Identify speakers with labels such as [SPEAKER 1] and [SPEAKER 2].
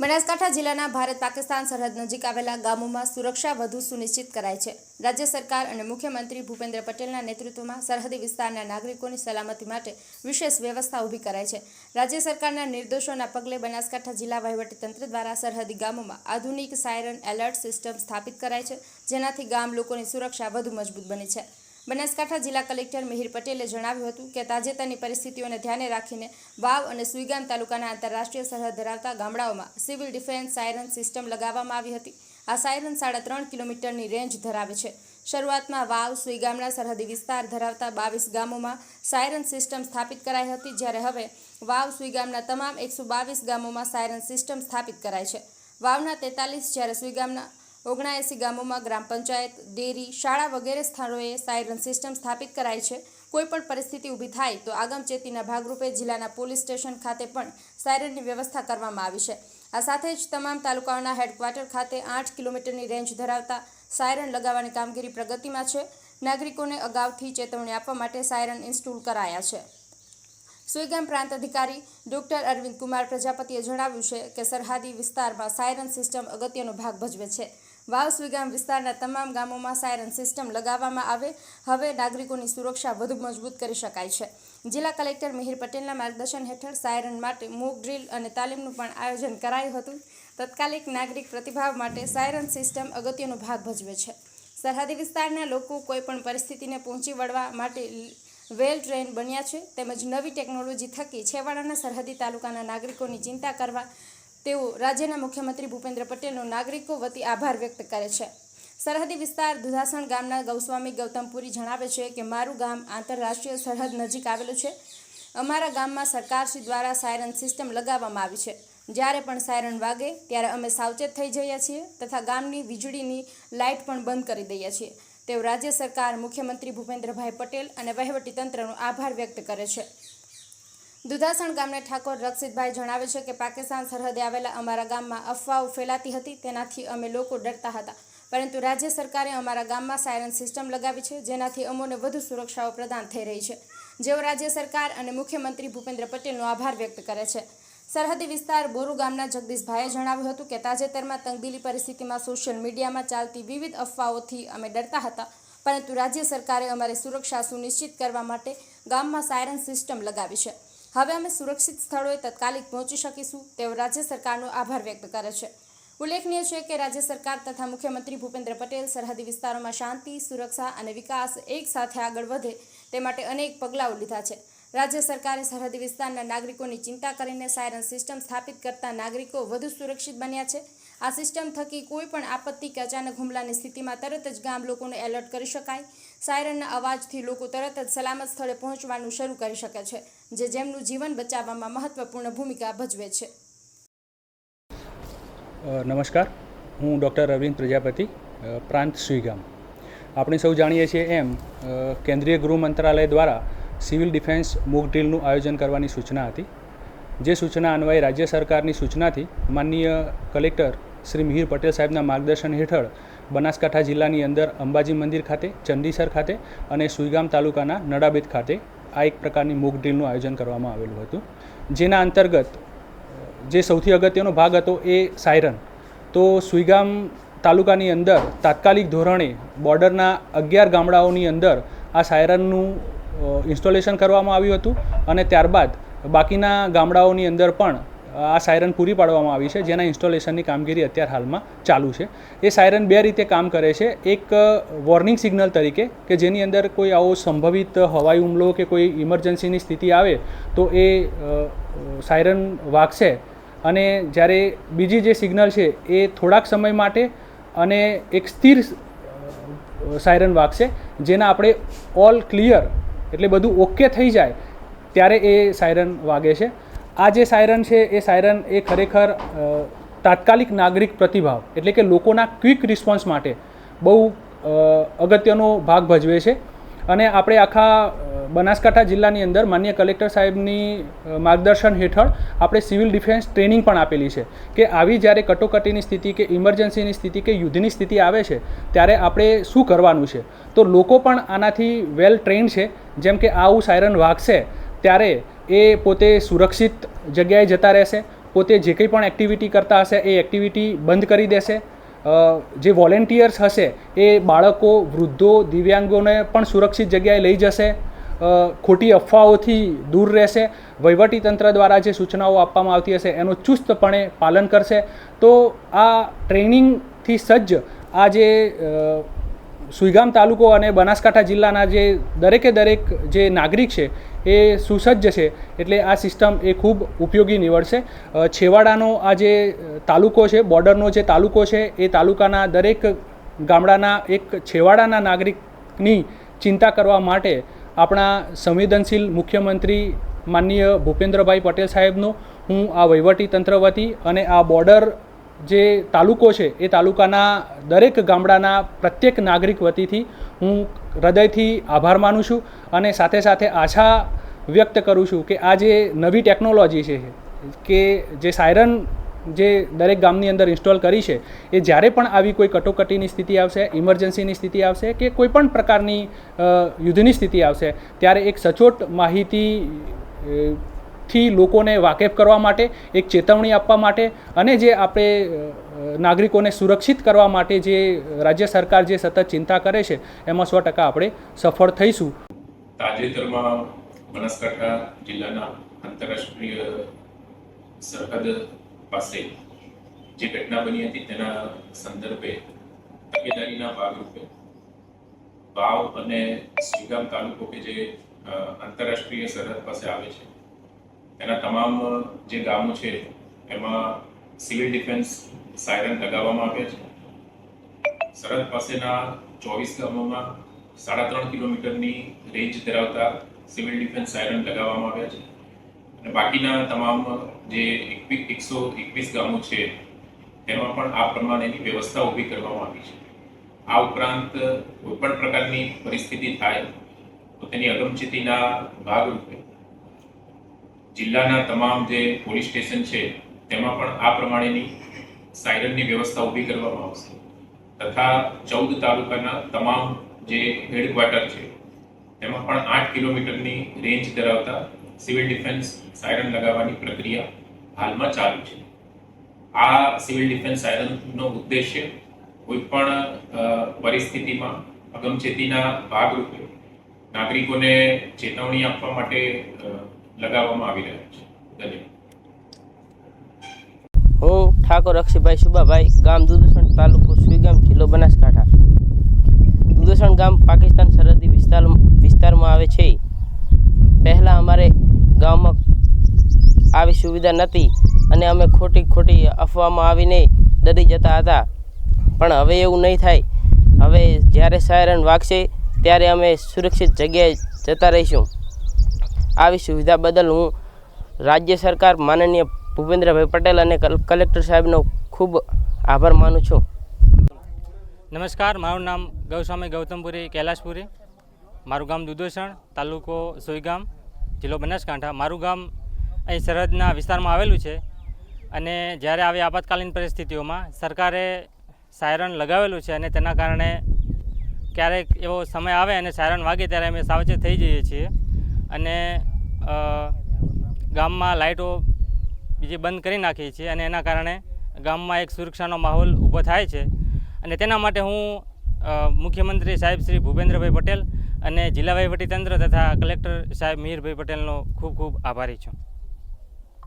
[SPEAKER 1] બનાસકાંઠા જિલ્લાના ભારત પાકિસ્તાન સરહદ નજીક આવેલા ગામોમાં સુરક્ષા વધુ સુનિશ્ચિત કરાય છે. રાજ્ય સરકાર અને મુખ્યમંત્રી ભૂપેન્દ્ર પટેલના નેતૃત્વમાં સરહદી વિસ્તારના નાગરિકોની સલામતી માટે વિશેષ વ્યવસ્થા ઊભી કરાઈ છે. રાજ્ય સરકારના નિર્દેશોના પગલે બનાસકાંઠા જિલ્લા વહીવટીતંત્ર દ્વારા સરહદી ગામોમાં આધુનિક સાયરન એલર્ટ સિસ્ટમ સ્થાપિત કરાય છે, જેનાથી ગામ લોકોની સુરક્ષા વધુ મજબૂત બની છે. બનાસકાંઠા જિલ્લા કલેક્ટર મિહિર પટેલે જણાવ્યું હતું કે તાજેતરની પરિસ્થિતિઓને ધ્યાને રાખીને વાવ અને સુઈગામ તાલુકાના આંતરરાષ્ટ્રીય સરહદ ધરાવતા ગામડાઓમાં સિવિલ ડિફેન્સ સાયરન સિસ્ટમ લગાવવામાં આવી હતી. આ સાયરન સાડા ત્રણ કિલોમીટરની રેન્જ ધરાવે છે. શરૂઆતમાં વાવ, સુઈગામના સરહદી વિસ્તાર ધરાવતા બાવીસ ગામોમાં સાયરન સિસ્ટમ સ્થાપિત કરાઈ હતી, જ્યારે હવે વાવ, સુઈગામના તમામ એકસો બાવીસ ગામોમાં સાયરન સિસ્ટમ સ્થાપિત કરાઈ છે. વાવના તેતાલીસ, જ્યારે સુઈગામના ઓગણાએંસી ગામોમાં ગ્રામ પંચાયત, ડેરી, શાળા વગેરે સ્થળોએ સાયરન સિસ્ટમ સ્થાપિત કરાઈ છે. કોઈપણ પરિસ્થિતિ ઊભી થાય તો આગમચેતીના ભાગરૂપે જિલ્લાના પોલીસ સ્ટેશન ખાતે પણ સાયરનની વ્યવસ્થા કરવામાં આવી છે. આ સાથે જ તમામ તાલુકાઓના હેડક્વાર્ટર ખાતે આઠ કિલોમીટરની રેન્જ ધરાવતા સાયરન લગાવવાની કામગીરી પ્રગતિમાં છે. નાગરિકોને અગાઉથી ચેતવણી આપવા માટે સાયરન ઇન્સ્ટોલ કરાયા છે. સુઈગામ પ્રાંત અધિકારી ડોક્ટર અરવિંદ કુમાર પ્રજાપતિએ જણાવ્યું છે કે સરહદી વિસ્તારમાં સાયરન સિસ્ટમ અગત્યનો ભાગ ભજવે છે. વાવ ગામ વિસ્તારના તમામ ગામોમાં સાયરન સિસ્ટમ લગાવવામાં આવે. હવે નાગરિકોની સુરક્ષા વધુ મજબૂત કરી શકાય છે. જિલ્લા કલેક્ટર મિહિર પટેલના માર્ગદર્શન હેઠળ સાયરન માટે મોક ડ્રીલ અને તાલીમનું પણ આયોજન કરાયું હતું. તત્કાલિક નાગરિક પ્રતિભાવ માટે સાયરન સિસ્ટમ અગત્યનો ભાગ ભજવે છે. સરહદી વિસ્તારના લોકો કોઈપણ પરિસ્થિતિને પહોંચી વળવા માટે વેલ ટ્રેન બન્યા છે. તેમજ નવી ટેકનોલોજી થકી છેવાડાના સરહદી તાલુકાના નાગરિકોની ચિંતા કરવા તેઓ રાજ્યના મુખ્યમંત્રી ભૂપેન્દ્ર પટેલનો નાગરિકો વતી આભાર વ્યક્ત કરે છે. સરહદી વિસ્તાર દુધાસણ ગામના ગૌસ્વામી ગૌતમપુરી જણાવે છે કે, મારું ગામ આંતરરાષ્ટ્રીય સરહદ નજીક આવેલું છે. અમારા ગામમાં સરકારશ્રી દ્વારા સાયરન સિસ્ટમ લગાવવામાં આવી છે. જ્યારે પણ સાયરન વાગે, ત્યારે અમે સાવચેત થઈ જઈએ છીએ તથા ગામની વીજળીની લાઇટ પણ બંધ કરી દઈએ છીએ. તેઓ રાજ્ય સરકાર મુખ્યમંત્રી ભૂપેન્દ્રભાઈ પટેલ અને વહીવટીતંત્રનો આભાર વ્યક્ત કરે છે. દુધાસણ ગામના ઠાકોર રક્ષિતભાઈ જણાવે છે કે પાકિસ્તાન સરહદે આવેલા અમારા ગામમાં અફવાઓ ફેલાતી હતી, તેનાથી અમે લોકો ડરતા હતા. પરંતુ રાજ્ય સરકારે અમારા ગામમાં સાયરન સિસ્ટમ લગાવી છે, જેનાથી અમોને વધુ સુરક્ષાઓ પ્રદાન થઈ રહી છે. જેઓ રાજ્ય સરકાર અને મુખ્યમંત્રી ભૂપેન્દ્ર પટેલનો આભાર વ્યક્ત કરે છે. સરહદી વિસ્તાર બોરુ ગામના જગદીશભાઈએ જણાવ્યું હતું કે તાજેતરમાં તંગદીલી પરિસ્થિતિમાં સોશિયલ મીડિયામાં ચાલતી વિવિધ અફવાઓથી અમે ડરતા હતા. પરંતુ રાજ્ય સરકારે અમારી સુરક્ષા સુનિશ્ચિત કરવા માટે ગામમાં સાયરન સિસ્ટમ લગાવી છે. હવે અમે સુરક્ષિત સ્થળોએ તાત્કાલિક પહોંચી શકીશું તેઓ રાજ્ય સરકારનો આભાર વ્યક્ત કરે છે. ઉલ્લેખનીય છે કે રાજ્ય સરકાર તથા મુખ્યમંત્રી ભૂપેન્દ્ર પટેલ સરહદી વિસ્તારોમાં શાંતિ, સુરક્ષા અને વિકાસ એક સાથે આગળ વધે તે માટે અનેક પગલાઓ લીધા છે. રાજ્ય સરકારે સરહદી વિસ્તારના નાગરિકોની ચિંતા કરીને સાયરન સિસ્ટમ સ્થાપિત કરતા નાગરિકો વધુ સુરક્ષિત બન્યા છે. આ સિસ્ટમ થકી કોઈ પણ આપત્તિ કે અચાનક હુમલાની સ્થિતિમાં તરત જ ગામ લોકોને એલર્ટ કરી શકાય. સાયરનના અવાજથી લોકો તરત જ સલામત સ્થળે પહોંચવાનું શરૂ કરી શકે છે. જે જેમનું જીવન બચાવવામાં મહત્વપૂર્ણ ભૂમિકા ભજવે છે.
[SPEAKER 2] નમસ્કાર. હું ડૉક્ટર અરવિંદ પ્રજાપતિ પ્રાંત સુઈગામ આપણે સૌ જાણીએ છીએ એમ કેન્દ્રીય ગૃહ મંત્રાલય દ્વારા સિવિલ ડિફેન્સ મૂક ડ્રીલનું આયોજન કરવાની સૂચના હતી. જે સૂચના અન્વયે રાજ્ય સરકારની સૂચનાથી માનનીય કલેક્ટર શ્રી મિહિર પટેલ સાહેબના માર્ગદર્શન હેઠળ બનાસકાંઠા જિલ્લાની અંદર અંબાજી મંદિર ખાતે, ચંદીસર ખાતે અને સુઈગામ તાલુકાના નડાબેત ખાતે આ એક પ્રકારની મોક ડ્રીલનું આયોજન કરવામાં આવેલું હતું. જેના અંતર્ગત જે સૌથી અગત્યનો ભાગ હતો એ સાયરન તો સુઈગામ તાલુકાની અંદર તાત્કાલિક ધોરણે બોર્ડરના અગિયાર ગામડાઓની અંદર આ સાયરનનું ઇન્સ્ટોલેશન કરવામાં આવ્યું હતું અને ત્યારબાદ બાકીના ગામડાઓની અંદર પણ આ સાયરન પૂરી પાડવામાં આવી છે, જેના ઇન્સ્ટોલેશનની કામગીરી અત્યાર હાલમાં ચાલુ છે. એ સાયરન બે રીતે કામ કરે છે. એક વોર્નિંગ સિગ્નલ તરીકે કે જેની અંદર કોઈ આવો સંભવિત હવાઈ હુમલો કે કોઈ ઇમરજન્સીની સ્થિતિ આવે, તો એ સાયરન વાગશે. અને જ્યારે બીજી જે સિગ્નલ છે, એ થોડાક સમય માટે અને એક સ્થિર સાયરન વાગશે, જેના આપણે ઓલ ક્લિયર એટલે બધું ઓકે થઈ જાય, ત્યારે એ સાયરન વાગે છે. આ જે સાયરન છે, એ સાયરન એ ખરેખર તાત્કાલિક નાગરિક પ્રતિભાવ, એટલે કે લોકોના ક્વિક રિસ્પોન્સ માટે બહુ અગત્યનો ભાગ ભજવે છે. અને આપણે આખા બનાસકાંઠા જિલ્લાની અંદર માન્ય કલેક્ટર સાહેબની માર્ગદર્શન હેઠળ આપણે સિવિલ ડિફેન્સ ટ્રેનિંગ પણ આપેલી છે કે આવી જ્યારે કટોકટીની સ્થિતિ કે ઇમરજન્સીની સ્થિતિ કે યુદ્ધની સ્થિતિ આવે છે, ત્યારે આપણે શું કરવાનું છે? તો લોકો પણ આનાથી વેલ ટ્રેન્ડ છે, જેમ કે આવું સાયરન વાગશે ત્યારે એ પોતે સુરક્ષિત જગ્યાએ જતા રહેશે, પોતે જે કંઈ પણ એક્ટિવિટી કરતા હશે એ એક્ટિવિટી બંધ કરી દેશે. જે વોલેન્ટિયર્સ હશે એ બાળકો, વૃદ્ધો, દિવ્યાંગોને પણ સુરક્ષિત જગ્યાએ લઈ જશે. ખોટી અફવાઓથી દૂર રહેશે. વહીવટી તંત્ર દ્વારા જે સૂચનાઓ આપવામાં આવતી હશે એનું ચુસ્તપણે પાલન કરશે. તો આ ટ્રેનિંગથી સજ્જ આ જે સુઈગામ તાલુકો અને બનાસકાંઠા જિલ્લાના જે દરેકે દરેક જે નાગરિક છે, એ સુસજ્જ છે. એટલે આ સિસ્ટમ એ ખૂબ ઉપયોગી નીવડશે. છેવાડાનો આ જે તાલુકો છે, બોર્ડરનો જે તાલુકો છે, એ તાલુકાના દરેક ગામડાના એક છેવાડાના નાગરિકની ચિંતા કરવા માટે આપણા સંવેદનશીલ મુખ્યમંત્રી માનનીય ભૂપેન્દ્રભાઈ પટેલ સાહેબનો હું આ વહીવટી તંત્ર વતી અને આ બોર્ડર જે તાલુકો છે, એ તાલુકાના દરેક ગામડાના પ્રત્યેક નાગરિક વતીથી હું હૃદયથી આભાર માનું છું અને સાથે સાથે આશા વ્યક્ત કરું છું કે આ જે નવી ટેકનોલોજી છે, કે જે સાયરન જે દરેક ગામની અંદર ઇન્સ્ટોલ કરી છે, એ જ્યારે પણ આવી કોઈ કટોકટીની સ્થિતિ આવશે, ઇમરજન્સીની સ્થિતિ આવશે કે કોઈ પણ પ્રકારની યુદ્ધની સ્થિતિ આવશે, ત્યારે એક સચોટ માહિતી થી લોકોને વાકેફ કરવા માટે, એક ચેતવણી આપવા માટે અને જે આપણે નાગરિકોને સુરક્ષિત કરવા માટે જે રાજ્ય સરકાર જે સતત ચિંતા કરે છે, એમાં સો ટકા આપણે સફળ થઈશું.
[SPEAKER 3] તાજેતરમાં બનાસકાંઠા જિલ્લાના આંતરરાષ્ટ્રીય સરહદ પાસે જે ઘટના બની હતી, તેના સંદર્ભે તકેદારીના ભાગરૂપે વાવ અને સુઈગામ તાલુકો કે જે આંતરરાષ્ટ્રીય સરહદ પાસે આવે છે તેના તમામ, જે ગામો છે, એમાં સિવિલ ડિફેન્સ સાયરન લગાવવામાં આવ્યા છે. સરહદ પાસેના ચોવીસ ગામોમાં સાડા ત્રણ કિલોમીટરની રેન્જ ધરાવતા સિવિલ ડિફેન્સ સાયરન લગાવવામાં આવ્યા છે. અને બાકીના તમામ જે એકસો એકવીસ ગામો છે તેમાં પણ આ પ્રમાણેની વ્યવસ્થા ઊભી કરવામાં આવી છે. આ ઉપરાંત કોઈપણ પ્રકારની પરિસ્થિતિ થાય તો તેની અગમચેતીના ભાગરૂપે જિલ્લાના તમામ જે પોલીસ સ્ટેશન છે, તેમાં પણ આ પ્રમાણેની સાયરનની વ્યવસ્થા ઊભી કરવામાં આવશે. તથા ચૌદ તાલુકાના તમામ જે હેડક્વાર્ટર છે, તેમાં પણ આઠ કિલોમીટરની રેન્જ ધરાવતા સિવિલ ડિફેન્સ સાયરન લગાવવાની પ્રક્રિયા હાલમાં ચાલુ છે. આ સિવિલ ડિફેન્સ સાયરનનો ઉદ્દેશ્ય કોઈ પણ પરિસ્થિતિમાં અગમચેતીના ભાગરૂપે નાગરિકોને ચેતવણી આપવા માટે લગાવવામાં આવી રહ્યું છે.
[SPEAKER 4] હું, ઠાકોર અક્ષયભાઈ સુબાભાઈ, ગામ દુદુસણ તાલુકો સુઈગામ જિલ્લો બનાસકાંઠા. દુદુસણ ગામ પાકિસ્તાન સરહદી વિસ્તાર વિસ્તારમાં આવે છે. પહેલાં અમારે ગામમાં આવી સુવિધા નહોતી અને અમે ખોટી ખોટી અફવામાં આવીને ડરી જતા હતા. પણ હવે એવું નહીં થાય. હવે જ્યારે સાયરન વાગશે, ત્યારે અમે સુરક્ષિત જગ્યાએ જતા રહીશું. આવી સુવિધા બદલ હું રાજ્ય સરકાર માનનીય ભૂપેન્દ્રભાઈ પટેલ અને કલેક્ટર સાહેબનો ખૂબ આભાર માનું છું.
[SPEAKER 5] નમસ્કાર, મારું નામ ગૌસ્વામી ગૌતમપુરી કૈલાશપુરી. મારું ગામ દુધોસણ, તાલુકો સોઈગામ, જિલ્લો બનાસકાંઠા. મારું ગામ અહીં સરહદના વિસ્તારમાં આવેલું છે અને જ્યારે આવી આપાતકાલીન પરિસ્થિતિઓમાં સરકારે સાયરન લગાવેલું છે અને તેના કારણે ક્યારેક એવો સમય આવે અને સાયરન વાગે ત્યારે અમે સાવચેત થઈ જઈએ છીએ. અને ગામમાં લાઇટો બીજી બંધ કરી નાખીએ છીએ અને એના કારણે ગામમાં એક સુરક્ષાનો માહોલ ઊભો થાય છે. અને તેના માટે હું મુખ્યમંત્રી સાહેબ શ્રી ભૂપેન્દ્રભાઈ પટેલ અને જિલ્લા વહીવટીતંત્ર તથા કલેક્ટર સાહેબ મિહિરભાઈ પટેલનો ખૂબ ખૂબ આભારી છું.